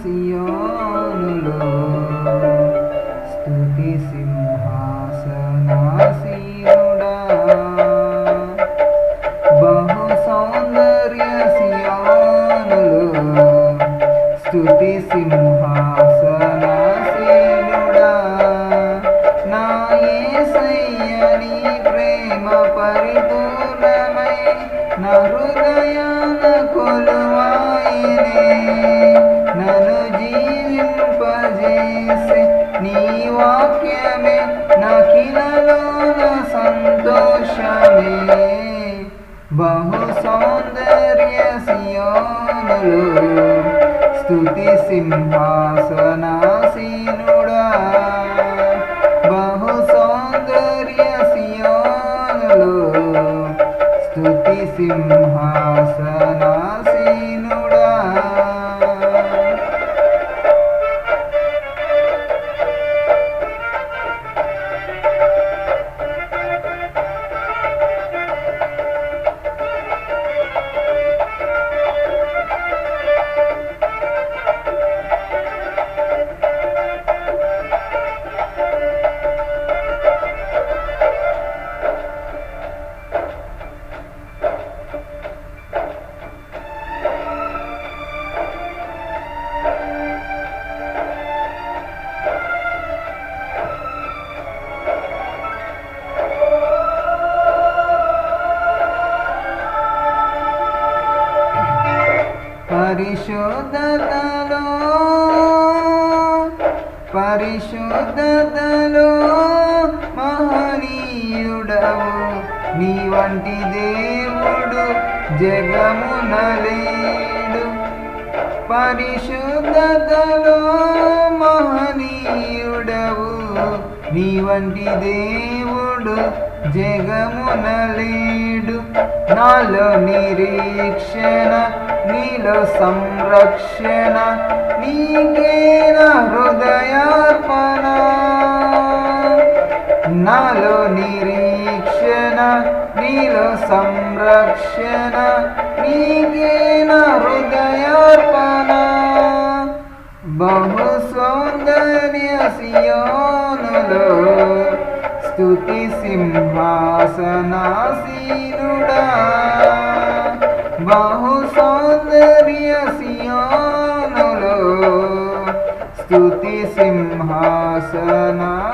సియోనులో స్థుతి సింహాసనాసీనుడా. బహు సౌందర్య సియోనులో స్థుతి సింహ వాక్యమే నా సంతోషమే. బహు సౌందర్య సియోనులు స్థుతి సింహాసనాసీనుడా. బహు సౌందర్య సియోనులు స్థుతి సింహాసనాసీ పరిశుద్ధతలో పరిశుద్ధతలో మహనీయుడవు. నీ వంటి దేవుడు జగమున లేడు పరిశుద్ధతలో మహనీయుడవు. నీ వంటి దేవుడు జగమున లేడు నాలో నిరీక్షణ నీలో సంరక్షణ నీకేన హృదయార్పణ నాలో నిరీక్షణ నీలో సంరక్షణ నీకేన హృదయార్పణ బహు సౌందర్య సియోనులో స్తుతి సింహాసనాసీనుడా न्यसिरो स्तुति सिंहासना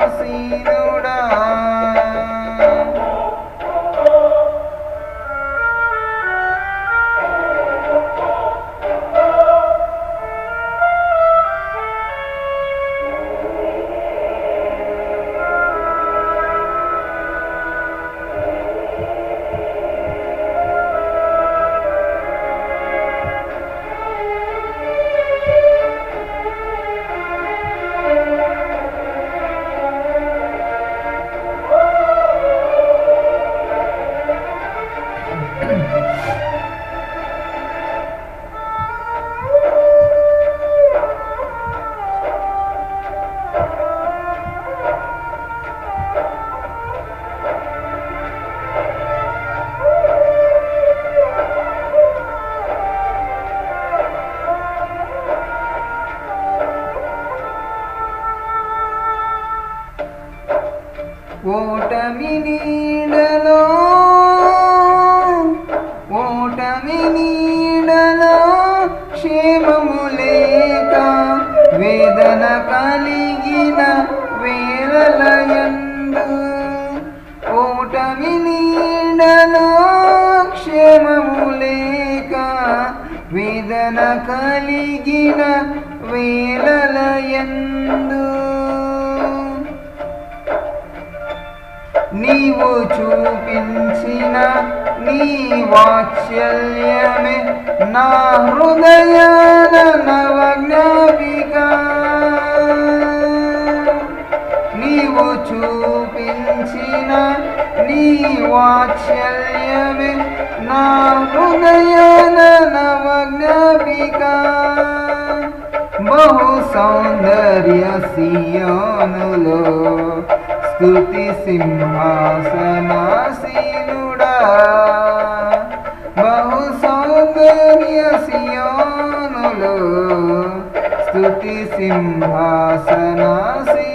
ఓటమి నీడలో ఓటమి నీడలో క్షేమము లేక వేదన కలిగిన వేరలయందు ఓటమి నీడలో క్షేమము లేక వేదన కలిగిన వేళలయందు నీవు చూపించిన నీ వాత్సల్యమే నా హృదయాన నవజ్ఞాపిక. నీవు చూపించిన నీ వాత్సల్యమే నా హృదయాన నవజ్ఞాపిక. బహు సౌందర్య సియోనులో స్తుతి సింహాసనాసీనుడా. బహు సౌందర్య సియోనులో స్తుతి సింహాసనాసీనుడా.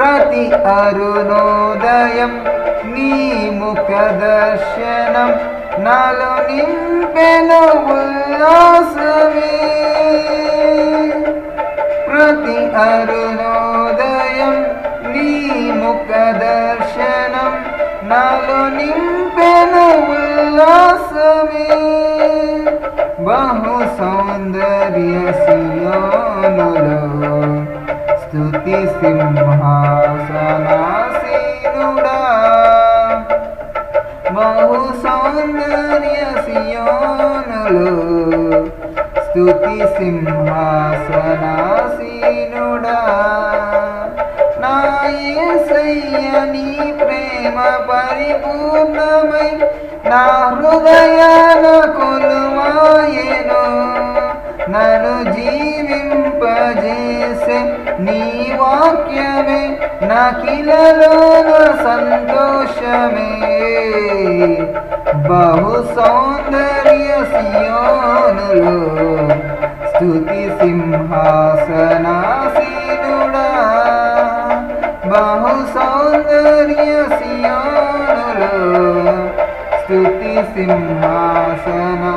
ప్రతి అరుణోదయం నీ ముఖ దర్శనం నాలో నింపెన ఉల్లాసమే ప్రతి అరుణోదయం నీ ముఖ దర్శనం నాలో నింపెన ఉల్లాసమే బహు సౌందర్య సియోనులో స్తుతి సింహాసనాసీనుడా బహు సౌందర్య సియోనులో. స్తుతి సింహాసనాసీనుడా. నా ప్రేమ పరిపూర్ణమై. నా హృదయాన కొలువాయెను. నన్ను జీవింపజేసే నీ వాక్యమే నాకిలలోన సంతోషమే. బహు సౌందర్య సియోనులో స్థుతి సింహాసనాసీనుడా. బహు సౌందర్య సియోనులో స్థుతి సింహాసనా